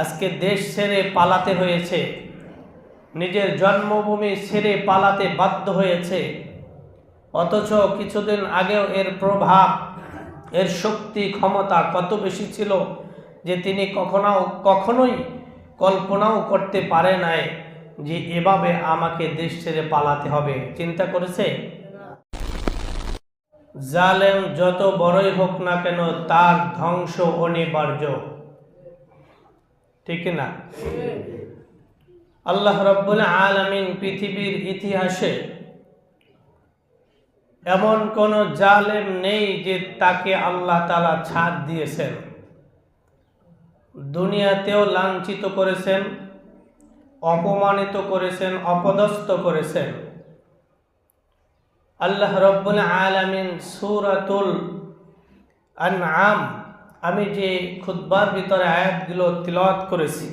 আজকে দেশ ছেড়ে পালাতে হয়েছে। নিজের জন্মভূমি ছেড়ে পালাতে বাধ্য হয়েছে। অথচ কিছুদিন আগেও এর প্রভাব, এর শক্তি, ক্ষমতা কত বেশি ছিল যে তিনি কখনো কখনোই কল্পনাও করতে পারে নাই যে এভাবে আমাকে দেশ ছেড়ে পালাতে হবে। চিন্তা করেছে? জালেম যত বড়ই হোক না কেন তার ধ্বংস অনিবার্য। ঠিক না? আল্লাহ রব্বুল আলামিন পৃথিবীর ইতিহাসে এমন কোন জালেম নেই যে তাকে আল্লাহ তালা ছাড় দিয়েছেন। দুনিয়াতেও লাঞ্ছিত করেছেন, অপমানিত করেছেন, অপদস্থ করেছেন। আল্লাহ রব্বুল আলামিন সুরাতুল আনআম আমি যে খুতবার ভিতরে আয়াতগুলো তিলাওয়াত করেছি,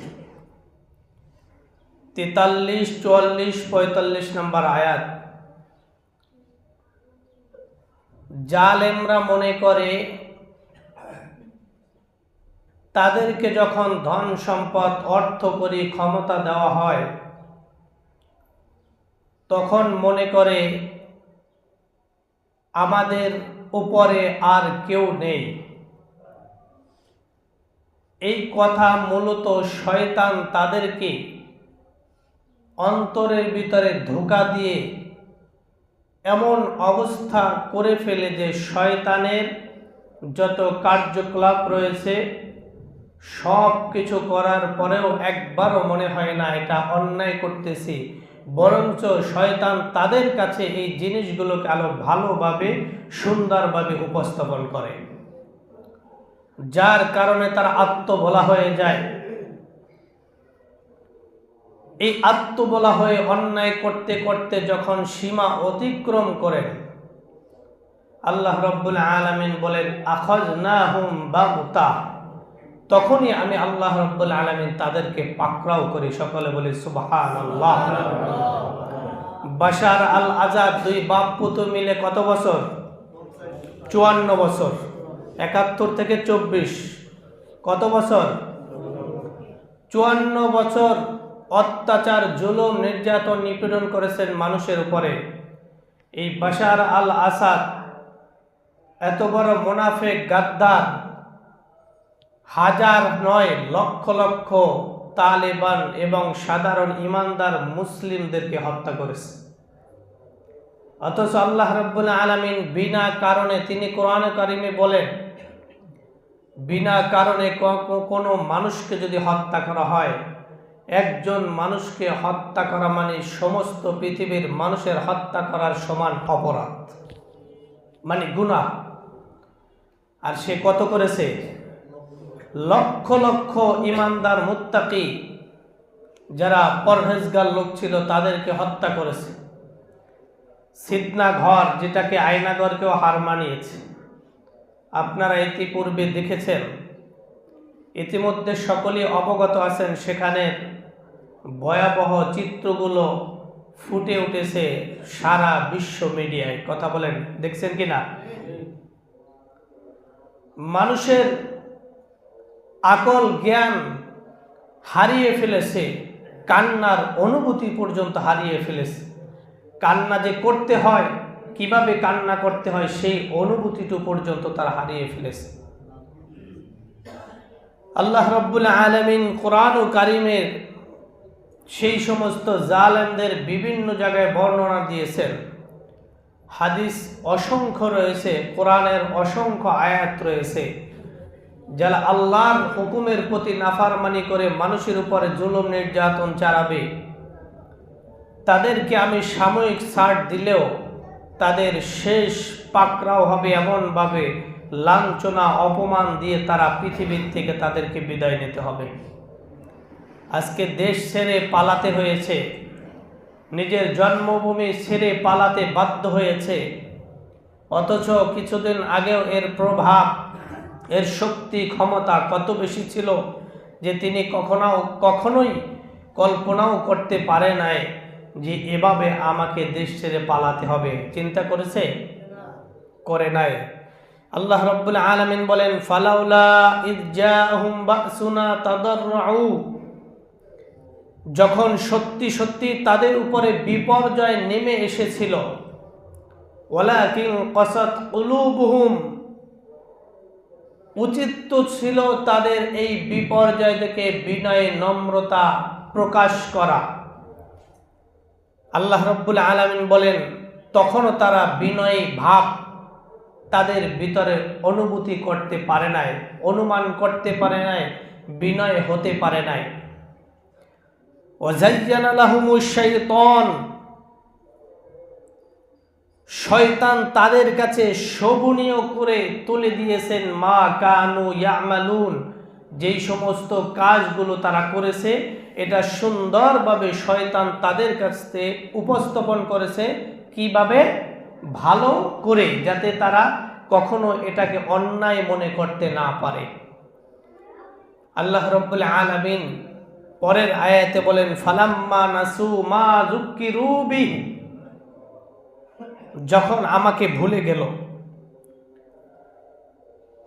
তেতাল্লিশ, চুয়াল্লিশ, পঁয়তাল্লিশ নম্বর আয়াত, জালেমরা মনে করে তাদেরকে যখন ধন সম্পদ, অর্থ করি, ক্ষমতা দেওয়া হয়, তখন মনে করে আমাদের উপরে আর কেউ নেই। এই কথা মূলত শয়তান তাদেরকে অন্তরের ভিতরে ধোকা দিয়ে এমন অবস্থা করে ফেলে যে শয়তানের যত কার্যকলাপ রয়েছে, সব কিছু করার পরেও একবারও মনে হয় না এটা অন্যায় করতেছি। বরঞ্চ শয়তান তাদের কাছে এই জিনিসগুলোকে আরও ভালোভাবে, সুন্দরভাবে উপস্থাপন করে। যার কারণে তার আত্মবলা হয়ে যায়। এই আত্মবলা হয়ে অন্যায় করতে করতে যখন সীমা অতিক্রম করেন, আল্লাহ রব্বুল আলমিন বলেন আখজ না হুম বাবুতা তখনই আমি আল্লাহ রব্বুল আলমিন তাদেরকে পাকড়াও করি, সকলে বলি সুবাহান আল্লাহ বাশার আল আজাদ দুই বাপ পুতু মিলে কত বছর? চুয়ান্ন বছর। একাত্তর থেকে চব্বিশ। কত বছর? চুয়ান্ন বছর অত্যাচার, জুলুম, নির্যাতন নিপীড়ন করেছেন মানুষের উপরে। এই বাশার আল আসাদ এত বড় মোনাফেক, গাদ্দার, হাজার নয়, লক্ষ লক্ষ তালেবান এবং সাধারণ ইমানদার মুসলিমদেরকে হত্যা করেছে। অথচ আল্লাহ রব্বুল আলমিন বিনা কারণে তিনি কোরআন কারিমে বলেন বিনা কারণে কোনো মানুষকে যদি হত্যা করা হয়, একজন মানুষকে হত্যা করা মানে সমস্ত পৃথিবীর মানুষের হত্যা করার সমান অপরাধ মানে গুণা আর সে কত করেছে? লক্ষ লক্ষ ইমানদার মুত্তাকি যারা পরহেজগার লোক ছিল, তাদেরকে হত্যা করেছে। সিদনা ঘর যেটাকে আয়নাগরকেও হার মানিয়েছে। আপনারা ইতিপূর্বে দেখেছেন, ইতিমধ্যে সকলেই অবগত আছেন সেখানে ভয়াবহ চিত্রগুলো ফুটে উঠেছে সারা বিশ্ব মিডিয়ায়। কথা বলেন, দেখছেন কি না? মানুষের আকল জ্ঞান হারিয়ে ফেলেছে, কান্নার অনুভূতি পর্যন্ত হারিয়ে ফেলেছে। কান্না যে করতে হয় কীভাবে কান্না করতে হয় সেই অনুভূতিটু পর্যন্ত তারা হারিয়ে ফেলেছে। আল্লাহ রব্বুল আলমিন কোরআন ও কারিমের সেই সমস্ত জালেমদের বিভিন্ন জায়গায় বর্ণনা দিয়েছেন। হাদিস অসংখ্য রয়েছে, কোরআনের অসংখ্য আয়াত রয়েছে, যারা আল্লাহর হুকুমের প্রতি নাফারমানি করে মানুষের উপরে জুলুম, নির্যাতন চালাবে। তাদেরকে আমি সাময়িক ছাড় দিলেও তাদের শেষ পাকরাও হবে এমনভাবে লাঞ্ছনা, অপমান দিয়ে তারা পৃথিবীর থেকে তাদেরকে বিদায় নিতে হবে। আজকে দেশ ছেড়ে পালাতে হয়েছে। নিজের জন্মভূমি ছেড়ে পালাতে বাধ্য হয়েছে। অথচ কিছুদিন আগেও এর প্রভাব, এর শক্তি, ক্ষমতা কত বেশি ছিল যে তিনি কখনো কখনোই কল্পনাও করতে পারে নাই। যে এভাবে আমাকে দেশ ছেড়ে পালাতে হবে। চিন্তা করেছে? করে নাই। আল্লাহ রব্বুল আলমিন বলেন, ফালাউলা যখন সত্যি সত্যি তাদের উপরে বিপর্যয় নেমে এসেছিল উচিত তো ছিল তাদের এই বিপর্যয় থেকে বিনয় নম্রতা প্রকাশ করা। আল্লাহ রব্বুল আলমিন বলেন, তখনও তারা বিনয়ী ভাব তাদের ভিতরে অনুভূতি করতে পারে নাই, অনুমান করতে পারে নাই, বিনয় হতে পারে নাই। শৈতন শয়তান তাদের কাছে শোভনীয় করে তুলে দিয়েছেন, মা কানু ইয়ামালুন। যেই সমস্ত কাজগুলো তারা করেছে, এটা সুন্দরভাবে শয়তান তাদের কাছে উপস্থাপন করেছে কীভাবে? ভালো করে, যাতে তারা কখনো এটাকে অন্যায় মনে করতে না পারে। আল্লাহ রব্বুল আলামিন পরের আয়াতে বলেন, ফালাম্মা নাসু মা রুবি যখন আমাকে ভুলে গেল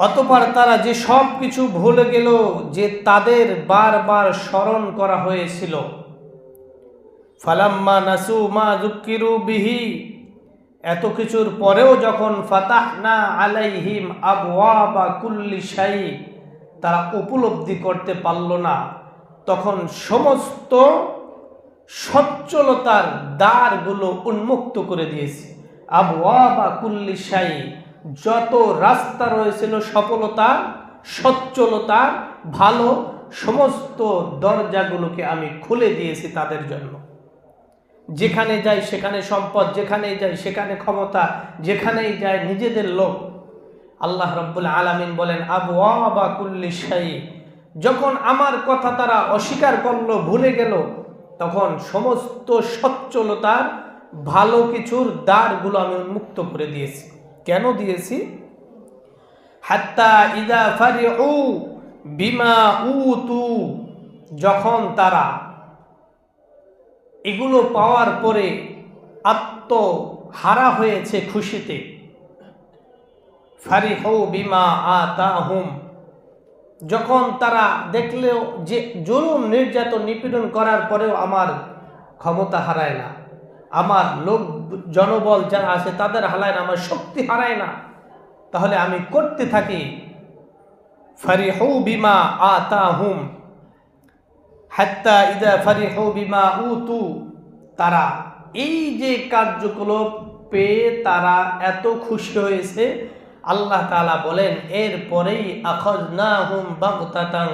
অতপর তারা যে সব কিছু ভুলে গেল, যে তাদের বারবার স্মরণ করা হয়েছিল। ফালাম্মা নাসু মা জুকিরু বিহি, এত কিছুর পরেও যখন ফাতাহ না আলাইহিম আবওয়া বা কুল্লি শাই, তারা উপলব্ধি করতে পারল না, তখন সমস্ত সচ্ছলতার দ্বারগুলো উন্মুক্ত করে দিয়েছে। আবওয়া বা কুল্লি শাই যত রাস্তা রয়েছিল সফলতা, সচ্ছলতা, ভালো, সমস্ত দরজাগুলোকে আমি খুলে দিয়েছি তাদের জন্য। যেখানে যাই সেখানে সম্পদ যেখানেই যাই সেখানে ক্ষমতা, যেখানেই যায় নিজেদের লোক আল্লাহ রব্বুল আলমিন বলেন আবু বা কুল্লি শাহী যখন আমার কথা তারা অস্বীকার করল, ভুলে গেল, তখন সমস্ত সচ্ছলতার ভালো কিছুর দ্বারগুলো আমি উন্মুক্ত করে দিয়েছি। কেন দিয়েছি? হাত্তা ইদা ফারি উ বিমা উতু, যখন তারা এগুলো পাওয়ার পরে আত্ম হারা হয়েছে খুশিতে ফারি হৌ বিমা আ হুম যখন তারা দেখলেও যে জুলুম নির্যাতন নিপীড়ন করার পরেও আমার ক্ষমতা হারায় না, আমার লোক জনবল যারা আছে তাদের হালায় না আমার শক্তি হারায় না। তাহলে আমি করতে থাকি। ফারি হৌ বিমা আ হুম হাত্তা ইদা ফারিহু বিমা উতু। তারা এই যে কার্যকলাপ পেয়ে তারা এত খুশি হয়েছে, আল্লাহ তালা বলেন এরপরেই আখজ না হুম বাগতাতাং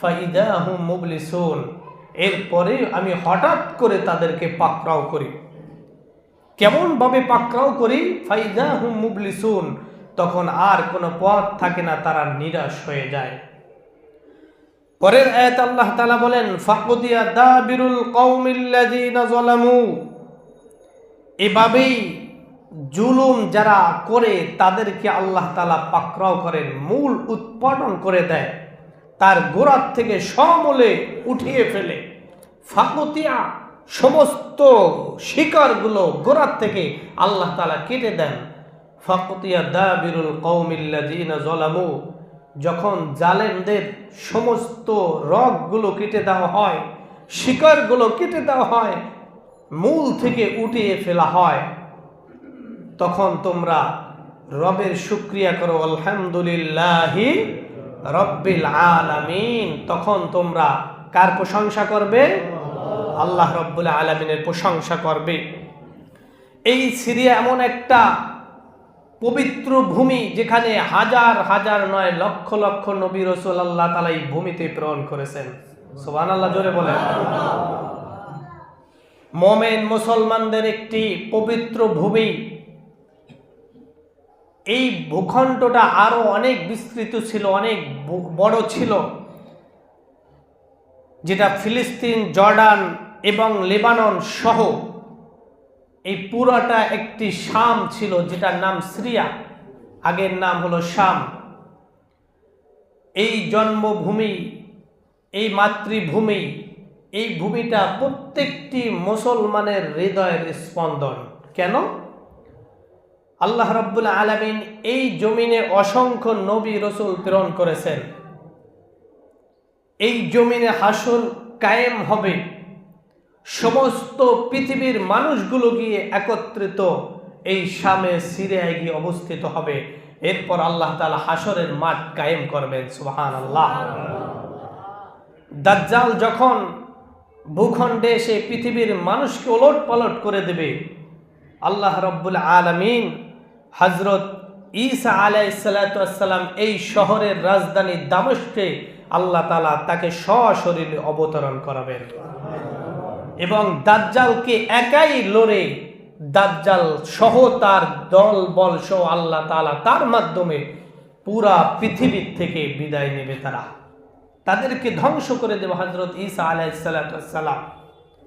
ফাইদা হুম মুবলিসুন এরপরে আমি হঠাৎ করে তাদেরকে পাকড়াও করি। কেমনভাবে পাকড়াও করি? ফাইদা হুম মুবলিসুন। তখন আর কোনো পথ থাকে না, তারা নিরাশ হয়ে যায়। পরের আয়াত আল্লাহ তালা বলেন, ফাকুদিয়া দাবিরুল কৌমিল্লাযীনা যালামু। এভাবেই জুলুম যারা করে, তাদেরকে আল্লাহ তালা পাকড়াও করেন, মূল উৎপাদন করে দেয়। তার গোড়ার থেকে সমূলে উঠিয়ে ফেলে। ফাকুতিয়া সমস্ত শিকারগুলো গোড়ার থেকে আল্লাহ তালা কেটে দেন। ফাকুতিয়া দাবিরুল কৌমিল্লাযীনা যালামু, যখন জালেমদের সমস্ত রগগুলো কেটে দেওয়া হয়, শিকারগুলো কেটে দেওয়া হয়, মূল থেকে উঠিয়ে ফেলা হয়, তখন তোমরা রবের শুক্রিয়া করো, আলহামদুলিল্লাহি রব্বিল আলামিন। তখন তোমরা কার প্রশংসা করবে? আল্লাহ রব্বুল আলমিনের প্রশংসা করবে। এই সিরিয়া এমন একটা পবিত্র ভূমি যেখানে হাজার হাজার নয় লক্ষ লক্ষ নবী রসুল আল্লাহ তালা এই ভূমিতে প্রেরণ করেছেন। সোহান আল্লাহ জোরে বলেন। মোমেন মুসলমানদের একটি পবিত্র ভূমি। এই ভূখণ্ডটা আরও অনেক বিস্তৃত ছিল, অনেক বড় ছিল। যেটা ফিলিস্তিন, জর্ডান এবং লেবানন সহ এই পুরাটা একটি শাম ছিল যেটার নাম সিরিয়া, আগের নাম হলো শাম। এই জন্মভূমি, এই মাতৃভূমি, এই ভূমিটা প্রত্যেকটি মুসলমানের হৃদয়ের স্পন্দন। কেন? আল্লাহ রব্বুল আলমিন এই জমিনে অসংখ্য নবী রসুল প্রেরণ করেছেন। এই জমিনে হাসর কায়েম হবে। সমস্ত পৃথিবীর মানুষগুলো গিয়ে একত্রিত এই শামে সিরিয়ায় গিয়ে অবস্থিত হবে। এরপর আল্লাহ তালা হাসরের মাঠ কায়েম করবেন সুহান আল্লাহ দাজ্জাল যখন ভূখণ্ডে এসে পৃথিবীর মানুষকে ওলট পালট করে দেবে, আল্লাহ রব্বুল আলমিন হজরত ঈসা আলাইসালাম এই শহরের রাজধানী দামস্কে আল্লাহ তালা তাকে সশরীরে অবতরণ করাবেন। এবং দাজ্জালকে একাই লড়ে দাজ্জাল সহ তার দল বল সহ আল্লাহ তালা তার মাধ্যমে পুরা পৃথিবীর থেকে বিদায় নেবে তারা। তাদেরকে ধ্বংস করে দেবে হজরত ইসা আলাইসালাম